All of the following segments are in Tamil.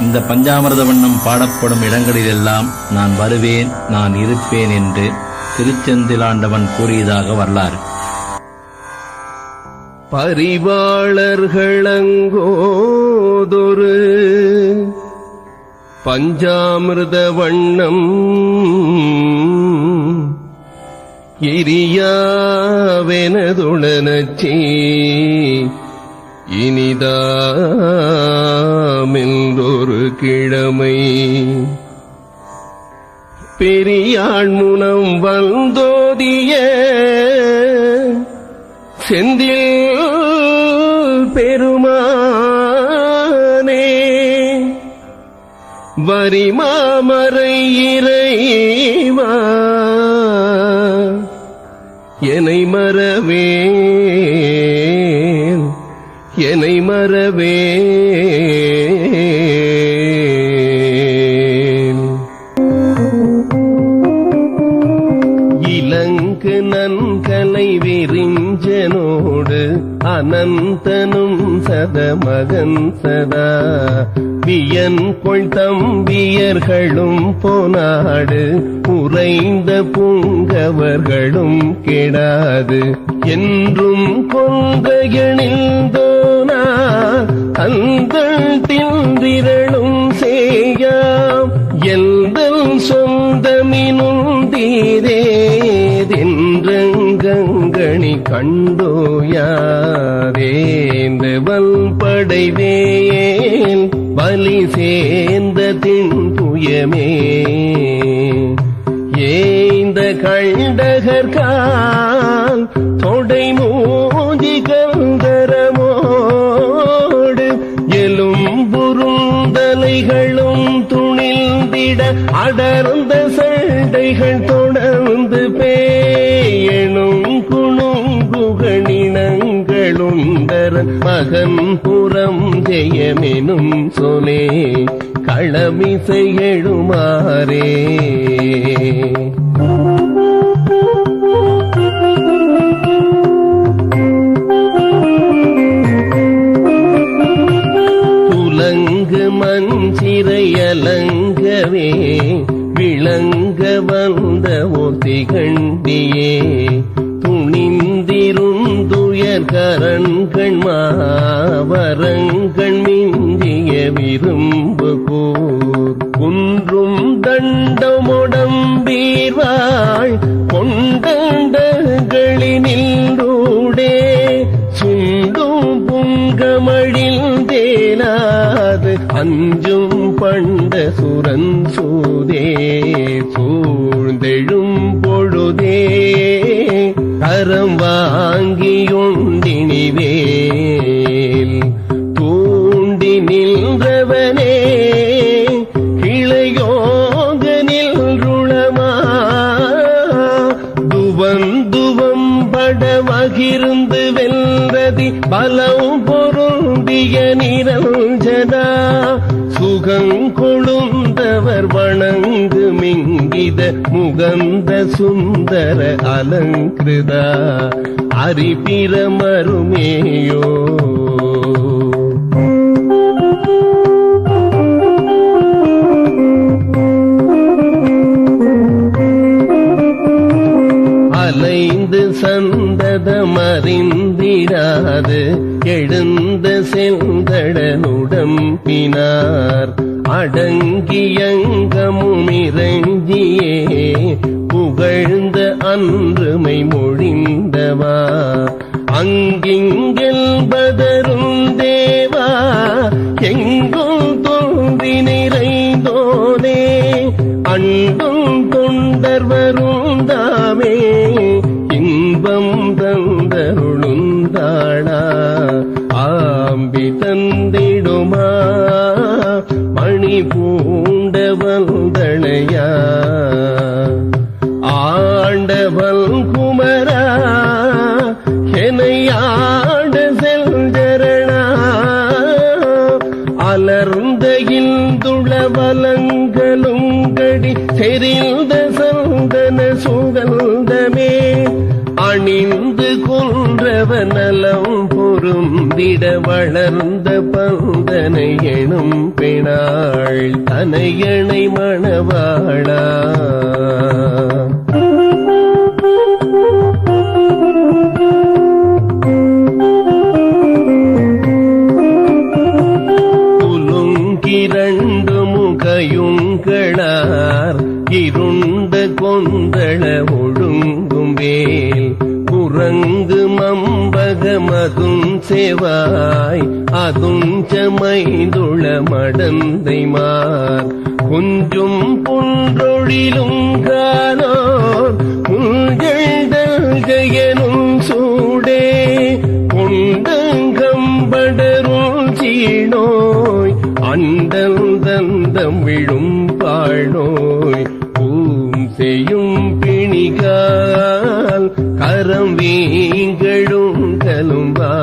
இந்த பஞ்சாமிரத வண்ணம் பாடப்படும் இடங்களிலெல்லாம் நான் வருவேன் நான் இருப்பேன் என்று திருச்செந்திலாண்டவன் கூறியதாக வரலாறு. பரிவாளர்களங்கோதொரு பஞ்சாமிர்த வண்ணம் எரியாவெனதுடனச்சி இனிதாமென்றொரு கிழமை. பெரியாள் முனம் வந்தோதிய செந்தில் பெருமானே. வரிமாமரை இறைவா என்னை மறவே என்னை இலங்கு நன்கலை விரிஞ்சனோடு அனந்தனும் சத மகன் சதா. வியன் கொள் தம்பியர்களும் போனாடு. உறைந்த பூங்கவர்களும் கெடாது. என்றும் கொங்கையணிந்தோனா அந்த திந்திரளும் செய்யாம் எந்த சொந்தமினும் தீரே. தீரேதென்றங்கணி கண்டோயாரேந்தவன் படைவேன் பலி சேர்ந்த தின்புயமே. ஏந்த கண்டகர்கால் தொடை மூஞ்சி கந்தரமோடு எலும்புருந்தலைகளும் துணிந்திட அடர்ந்த சண்டைகள் தொடர்ந்து பே குணுங்குகணினங்களுந்தர மகன் புறம் ஜெயமெனும் சொலே களமிசை எழுமாறே. புலங்கு மஞ்சிறையலங்கவே விளங்க வந்த ஒத்திகண்டியே துணிந்திருந்துயர் கரண்கள் மாவரங்கண் மிந்திய விரும்பு கூர் குன்றும் தண்டமுடம்பீர்வாள் கொண்டங்களினின்றூடே சுண்டும் புங்கமழில் தேனாது அஞ்சும் பண்ட சுரன் சூதே. சூ கரம் வாங்கியுண்டினிவே. சொந்தவர் வணங்கு மிங்கித முகந்த சுந்தர அலங்கிருதா. அரிபிரமருமேயோ அலைந்து சந்ததமறிந்திடாது எழுந்த செந்தடனுடம்பினார் அடங்கியங்கமுமிரஞ்சியே புகழ்ந்த அன்றுமை மொழிந்தவா. அங்கிங்கில் பதரும் தேவா எங்கும் தோன்றி நிறைந்தோனே அன்பு வந்திட வளர்ந்த பந்தனை எனும் பெணாள் தனையணை மணவாளா. புலுங்கிரண்டு முகையுங்களார் இருண்ட கொந்தள ஒழுங்கும் வேல் மம்பகமதும் செவாய் அதும் சமைந்துள மடந்தைமார். குஞ்சும் புன்றொழிலும் காணோர் முஞ்செழ்தல் ஜெயனும் சூடே. கொண்டங்கம்படரும் சீனோய் அண்டல் தந்தம் விழும் பாழோய் பூம் செய்யும் பிணிகால் கரம் வீங்களும் கலும்பாய்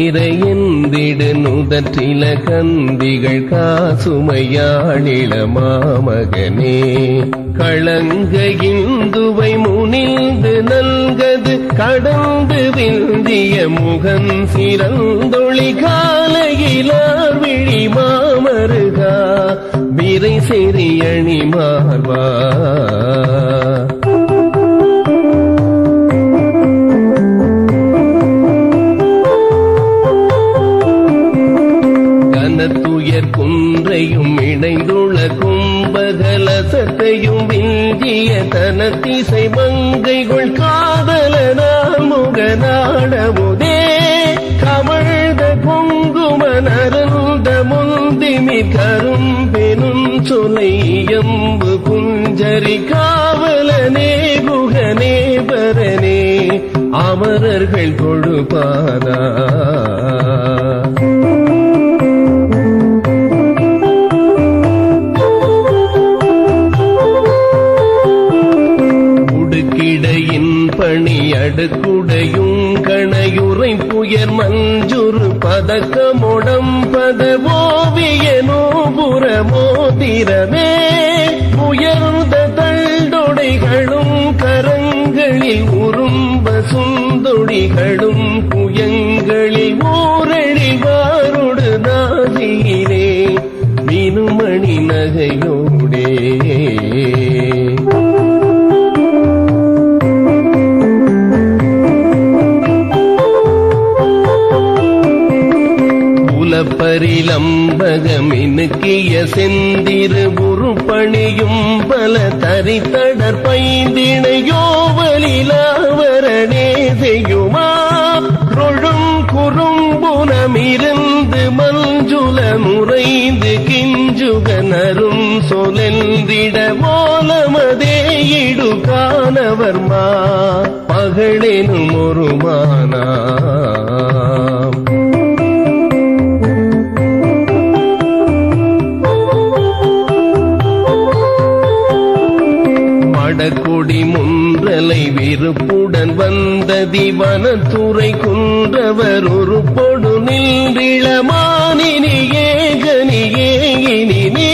கலை பிறையெந்திடு நுதற்றில கந்திகள் காசுமையாழில மாமகனே. களங்க இந்துவை முனிந்து நல்கது கடந்து விந்திய முகம் சிறந்தொழி காலையிலார் விழி மாமருகா. விரை செறியணி மார்வா தனத்திசை மங்கைகள் காதலனால் முகநாடமுதே. கமழ்ந்த குங்கும நருந்த முந்திமி கரும்பெனும் சொலையம்பு குஞ்சரி காவலனே குகனே பரனே. அமரர்கள் கொடுப்பானா பணி கணையுரை புயர் மஞ்சுரு பதக்கமுடம் பதவோவிய நோபுர மோதிரமே. உயர்ந்த தண்டொடைகளும் கரங்களில் உரும்ப சுந்தொடிகளும் புலப்பரிலம்பகமினுக்கிய செந்திரு உருப்பணியும் பல தரித்தடர் பைந்திணையோ பைந்திணையோவலிலாவரணே செய்யுமா? ரொழும் குறும்புனமிருந்து மஞ்சுல முறைந்து கிஞ்சுகனரும் சொலந்திட மோலமதே இடு காணவர்மா? பகழெனும் ஒரு மானா. மடக்கொடி வெறுப்புடன் விருப்புடன் வந்த திவனத்துறை குன்றவர் ஒரு பொடு நின்றிளமானினி ஏகனியே இனி நீ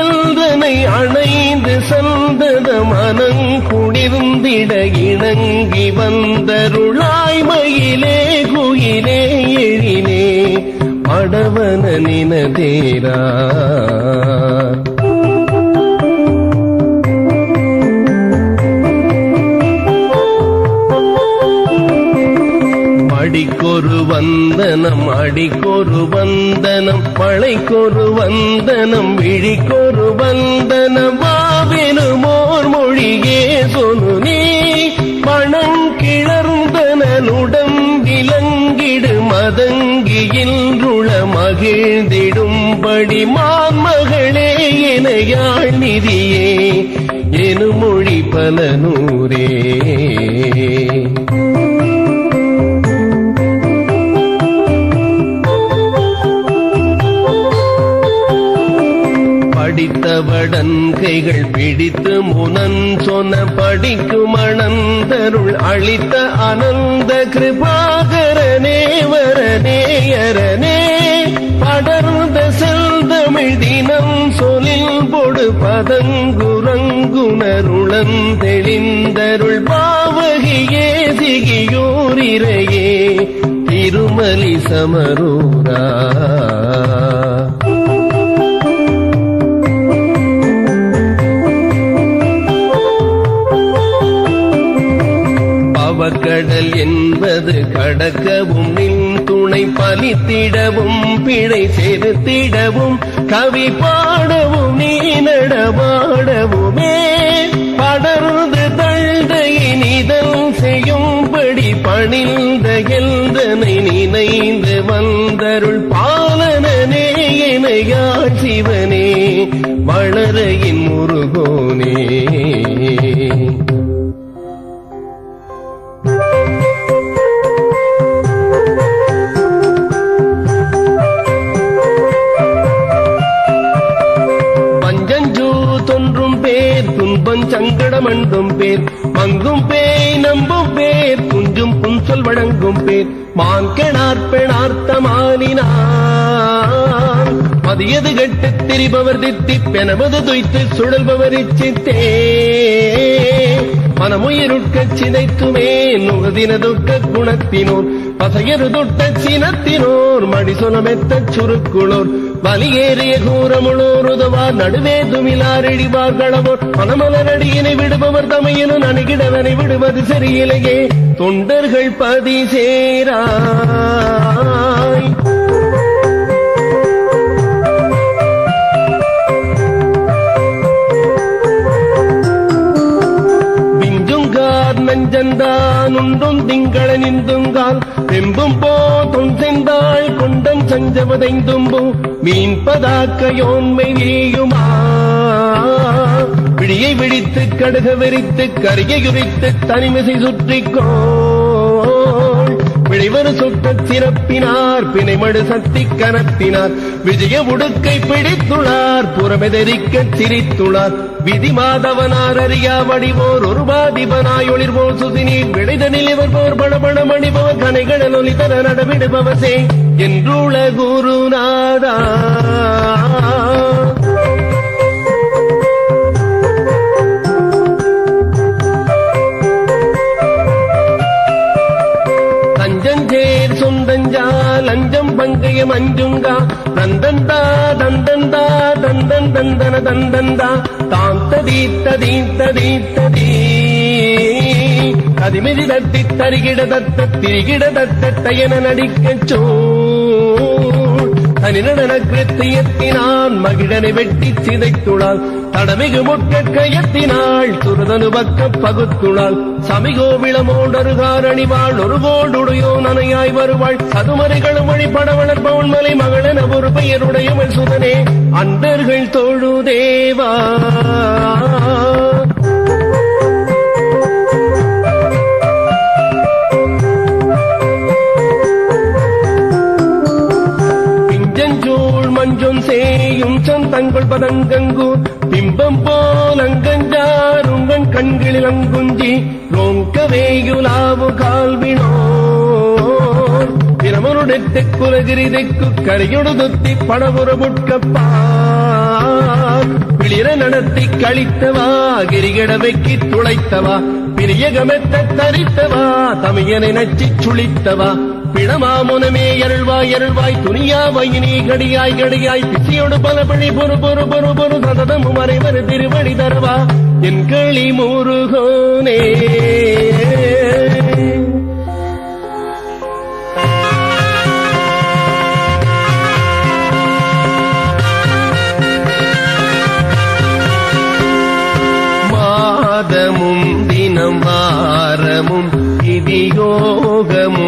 எந்தனை அணைந்து சந்தத மனங்குடிர்ந்திட இணங்கி வந்தருளாய்மையிலே குயிலே எழிலே படவன நினதேரா. மடிக்கொரு வந்தனம் அடிக்கொரு வந்தனம் மழைக்கொரு வந்தனம் விழிக்கொரு வந்தனம் வாவினுமோர் மொழியே சொனு நீ. மணம் கிளர்ந்தன விலங்கிடு மதங்கியின்றுள மகிழ்ந்திடும்படி மான்மகளே இணையாள் நிதியே. எனும் மொழி பல நூரே படித்தவடன் கைகள் பிடித்து முனன் சொன்ன படிக்கும் அனந்தருள் அளித்த அனந்த கிருபாகரனே வரநேயரனே படர்ந்த செல்தமிழ் தினம் சொலில் பொடு பதங்குரங்குணருளன் தெளிந்தருள் பாவகியே சிகியோரிரையே திருமலி சமரூரா. கடக்கவும் நின் துணை பலித்திடவும் பிழை செலுத்திடவும் கவி பாடவும் நீ நடமாடவுமே. படர்ந்து தழுதையின் இதழ் செய்யும்படி பணிந்த எந்தனை நினைந்து வந்தருள் பாலனனே எனையா சிவனே வளரையின் முருகோனே. மண்டும் பேர். மங்கும் பேய் நம்பும் பேர். குஞ்சும் புன்சொல் வழங்கும் பேர். மான்கணார்பெணார்த்தமானினான் மதியது கட்டு திரிபவர் தித்தி பெனவது துய்த்து சுழல்பவர் இச்சித்தே. மனமுயிருட்க சிதைத்துமே நுகதின துக்க குணத்தினோர். பசையரு தொட்ட சினத்தினோர் மடிசொலமெத்தச் சுருக்குளோர். வலியேறிய கூறமுளோர் நடுவே துமிலார் இடிவார் களவோர் மனமலரடியினை விடுபவர் தமையினும் அணுகிடவனை விடுவது சரியிலையே தொண்டர்கள் பதி சேராய். விஞ்சுங்கார் நஞ்சந்தான் உண்டும் திங்கள நிந்துங்கால் தெம்பும் போதும் செந்தாள் கொண்டம் சஞ்சவதைந்தும்பு மீன் பதாக்கையோன்மை வீயுமா விழியை விழித்து கடுக விரித்து கரியை யுரித்து தனிமிசை சுற்றிக்கோ. விளைவரு சுட்ட சிறப்பினார் பிணைமடு சக்தி கனத்தினார். விஜய உடுக்கை பிடித்துளார் புறமெதரிக்கச் சிரித்துளார் விதி மாதவனார் அறியா வடிவோர் ஒரு பாதிபனாய் ஒளிர்வோர் சுதினீர் விளைதனில் இவர் போர் படபட மணிபவர் கனைகள ஒலிதர நடவிடுபவசே என்றுள குருநாதா. தஞ்சஞ்சேர் லஞ்சம் பங்கையும் அஞ்சுங்கா தந்தந்தா தந்தந்தா தந்தன் தந்தன தந்தந்தா தாம் ததீ ததீ ததீ ததீ கதிமிதி தத்தி தருகிட தத்த திரிகிட தத்த தயன நடிக்கச் சோ மகிழனை வெட்டி சிதைத்துளாள் தடமிகு முட்ட கையத்தினாள் சுரதனு பக்க பகுத்துளாள் சமிகோவிளமோடொருகார் அணிவாள் ஒரு கோடுடையோ நனையாய் வருவாள். சதுமறைகளும் வழிபட படவளர்பவன் மலை மகளென ஒரு பெயருடையவள் சுதனே. அன்பர்கள் தோழு தேவா சேயும் சந்தங்கள் பதங்கங்கு பிம்பம் போல் அங்கஞ்சாருங்கன் கண்களில் அங்குஞ்சி ரோங்கவேயுலாவு கால்வினோ பிரமனுடெத்து குலகிரி தெக்கு கரையொடு தொத்தி படபுற புட்கப்பார் பிளிர நடத்தி கழித்தவா கிரிகட வெக்கி துளைத்தவா பிரியகமெத்த தரித்தவா தமையனை நச்சி சுழித்தவா. பிணமாமுனமே எருள்வாய் எருள்வாய் துணியா வயினி கடியாய் கடியாய் பிசியோடு பல பழி பொறு பொறு பொறு பொறு சததம் மறைவர் திருவடி தரவா என் களி முருகோனே. மாதமும் தினம்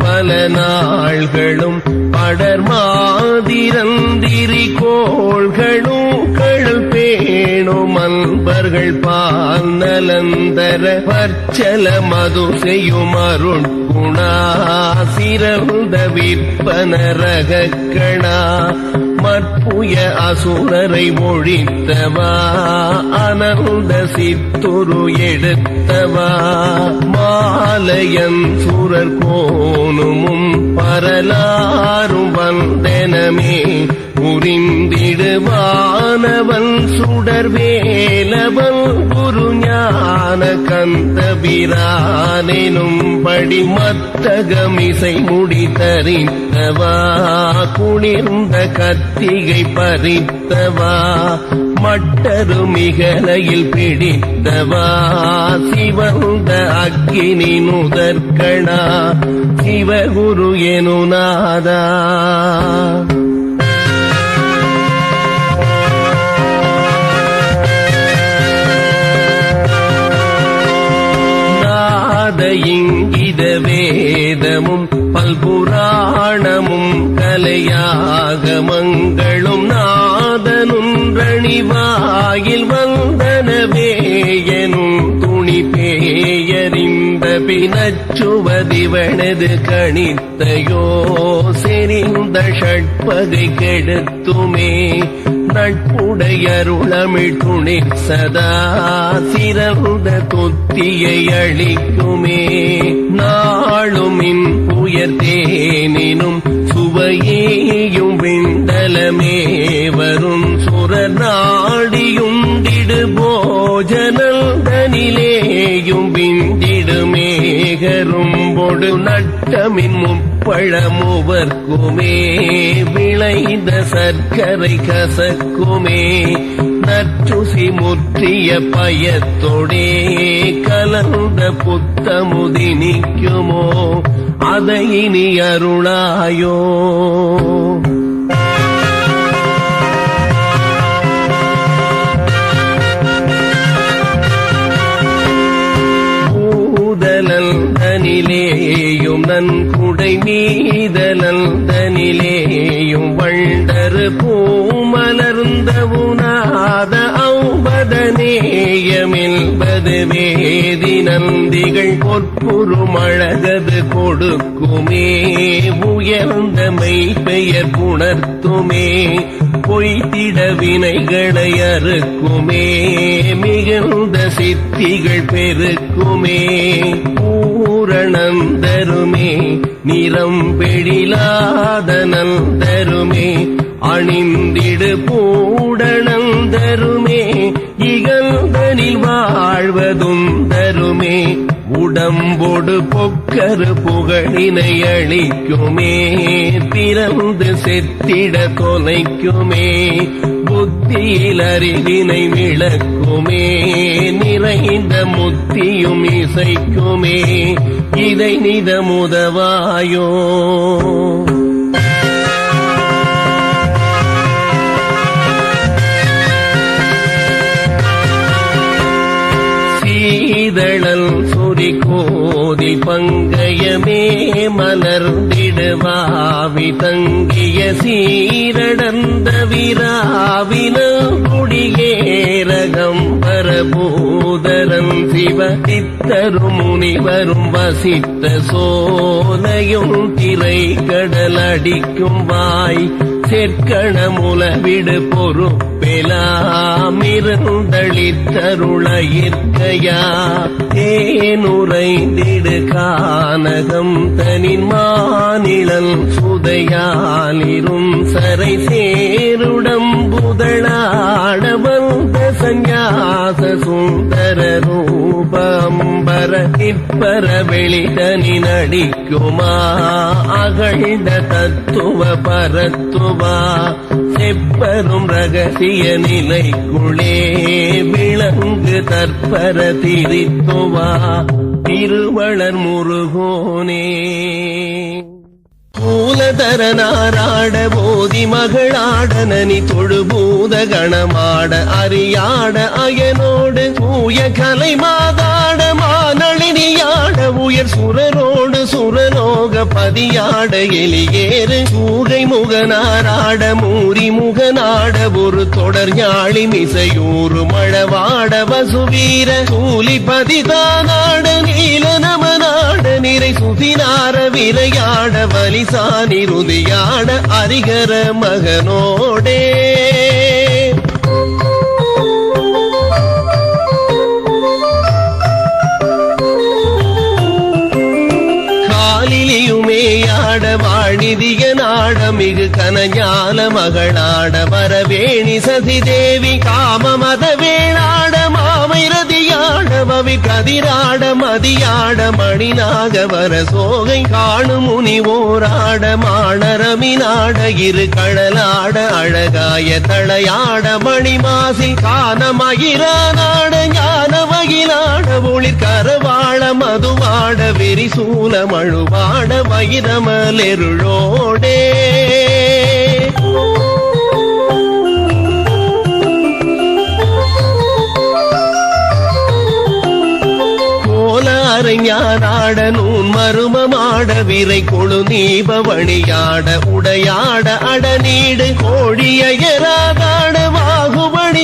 பல நாள்களும் படர் மாதிரந்திரி கோள்களும் கழல் பேணும் அன்பர்கள் பால் நலந்தர பற்சல மது செய்யும் அருள் குணா சிறந்த விற்பன ரகக்கணா மற்புய அசுரரை ஒழித்தவா? அனந்த சித்துரு எடுத்தவா? மாலையன் சுரர் கோணுமும் பரலாரும் வந்தனமே புரிந்திடுவானவன் சுடர் வேலவன் குரு ஞான கந்தபிரானெனும் படி மத்தகமிசை முடி குளிர்ந்த கத்திகை பறித்தவா மட்டரு மிகலையில் பிடித்தவா சிவந்த அக்கினி நுதற்கணா சிவகுரு எனுநாதா. இங்கித வேதமும் பல்புராணமும் கலையாகமங்களும் நாதனுன்றணிவாயில் வந்தனவேயனும் துணி பேயறிந்த பினச்சுவதிவனது கணித்தையோ செறிந்த ஷட்பகை கெடுத்துமே நட்புடையருளமிழ் துணி சதா சிறந்த தொத்தியை அளிக்குமே. நாளும் இன் உயர்த்தேனினும் சுவையேயும் விண்டலமே. வரும் சுர நாடியுண்டிடு போஜனந்தனிலேயும் விண்டிடுமேகரும் பொடு நட்டமின் பழமுவர்க்குமே விளைந்த சர்க்கரை கசக்குமே நற்றுசி முற்றிய பயத்தொடே கலந்த புத்தமுதி நிற்குமோ அதை இனி அருளாயோ. நன்குடை மீதலல் வண்டரு பூமலர்ந்த உனாத ஔபதநேயமில்பது வேதி நந்திகள் பொற்புறுமழகது கொடுக்குமே. உயர்ந்த மெய்பெயர் புணர்த்துமே. பொய்த்திட வினைகளை அறுக்குமே. மிகுந்த சித்திகள் பெருக்குமே. பூரணம் தருமே நிறம் பெழிலாதனம் தருமே அணிந்திடு பூடணம் தருமே இகழ்தனில் வாழ்வதும் தருமே. உடம்பொடு பொக்கரு புகழினை அளிக்குமே திறந்து செத்திட தொலைக்குமே புத்தியில் அறிவினை விளக்குமே நிறைந்த முத்தியும் இசைக்குமே இதை நிதமுதவாயோ. இதழல் சொறி கோதி பங்கயமே மலர்ந்திடுவாவி தங்கிய சீரடந்த விராவின குடியேரகம் பரபூதரம் சிவ சித்தரும் முனிவரும் வசித்த சோலையும் திரை கடல் அடிக்கும் வாய் செற்கணமுலவிடு பொறுப்பெலாமிருந்தளித்தருளையிற்கையா? தேனுரைந்திடு கானகம் தனின் மாநிலம் சுதையாலிரும் சரை சேருடம் புதழாட வந்த சந்நியாச சுந்தர ரூபம்பர இப்பர வெளிதனி நடிக்குமா? அகழ்ந்த தத்துவ பரத்துவா? செப்பரும் ரகசிய நிலைக்குளே விளங்கு தற்பர திரித்துவா? திருவளர் முருகோனே. தரனாராட போதி மகளாட நனி தொழுபூத கணமாட அறியாட அயனோடு தூய கலை மாதாட பதியாட உயர் சுரரோடு சுரலோக பதியாட எலியேறு. சூகை முகனாராட மூரி முகநாட ஒரு தொடர் ஞாழி மிசையூறு மழவாட வசுவீர. சூலிபதி பதிதானாட நீல நமநாட நிறை சுதினார விரையாட வலிசானி ருதியாட அரிகர மகனோடே. நிதிய நாடமிகு கனஞால மகளாட வரவேணி சதி தேவி காம மத வேணாட மாமைரதி பவி கதிராட மதியாட மணிநாக வர சோகை காணும் முனி ஓராட மாணரமி நாட இரு கடலாட அழகாய தளையாட மணிமாசி கான மகிரானாட ஞான மகிழாட ஒளிர் கரவாள மதுவாட வெறிசூல மழுவாட வைரமலெருளோடே. கோலாறு நூன் மருமமாட விரை கொழு நீபவணியாட உடையாட அடநீடு கோழியராதாட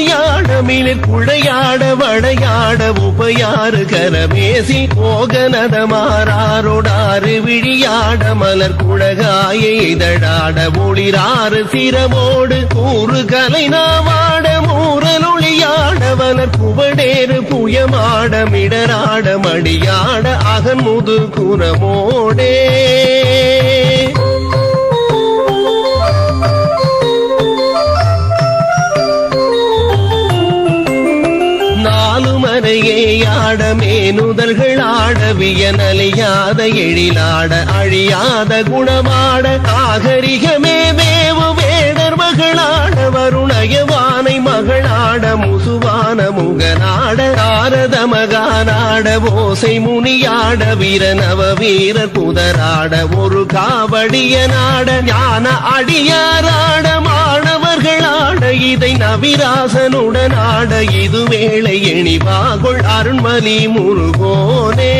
வாகுபணியாட மிளிர் குழையாட வடையாட உபயாறு கரமேசி போகனத மாறாரோடாறு விழியாட மலர் குழகாய இதழாட ஒளிராறு சிரமோடு கூறு கலை நாவாட மூரலொளியாட வலர் புவடேறு புயமாட மிடராட மடியாட அகன் முது குரமோடே ஆட மேனுதல்கள் ஆட வியனலியாத எழிலாட அழியாத குணமாட நாகரிகமே மே வேடர் மகளாட வருணயவானை மகளாட முசுவான முகநாட நாரத மகானாட ஓசை முனியாட வீரனவ வீரர் புதராட ஒரு காவடிய நாட ஞான அடியாராட மாணவர்களாட இதை நவிராசனுடன் ஆட இது வேளை எணிவாகொள் அருண்மலி முருகோனே.